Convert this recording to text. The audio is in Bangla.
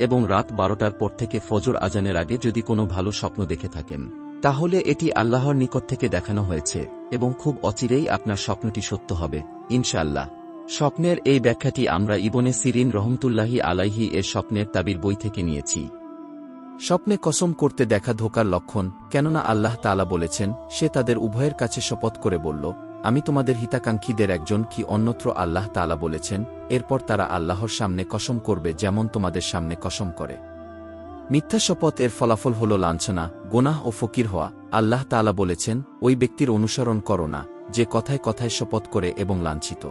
এবং রাত বারোটার পর থেকে ফজর আজানের আগে যদি কোনো ভালো স্বপ্ন দেখে থাকেন, তাহলে এটি আল্লাহর নিকট থেকে দেখানো হয়েছে, এবং খুব অচিরেই আপনার স্বপ্নটি সত্য হবে, ইনশাআল্লাহ। স্বপ্নের এই ব্যাখ্যাটি আমরা ইবনে সিরিন রহমতুল্লাহি আলাইহি এর স্বপ্নের তাবির বই থেকে নিয়েছি। স্বপ্নে কসম করতে দেখা ধোকার লক্ষণ, কেননা আল্লাহ তালা বলেছেন, সে তাদের উভয়ের কাছে শপথ করে বলল আমি তোমাদের হিতাকাঙ্ক্ষীদের একজন কি অন্যত্র আল্লাহ তালা বলেছেন? এরপর তারা আল্লাহর সামনে কসম করবে যেমন তোমাদের সামনে কসম করে। মিথ্যা শপথ এর ফলাফল হল লাঞ্ছনা, গোনাহ ও ফকির হওয়া। আল্লাহ তালা বলেছেন, ওই ব্যক্তির অনুসরণ করো না, যে কথায় কথায় শপথ করে এবং লাঞ্ছিত।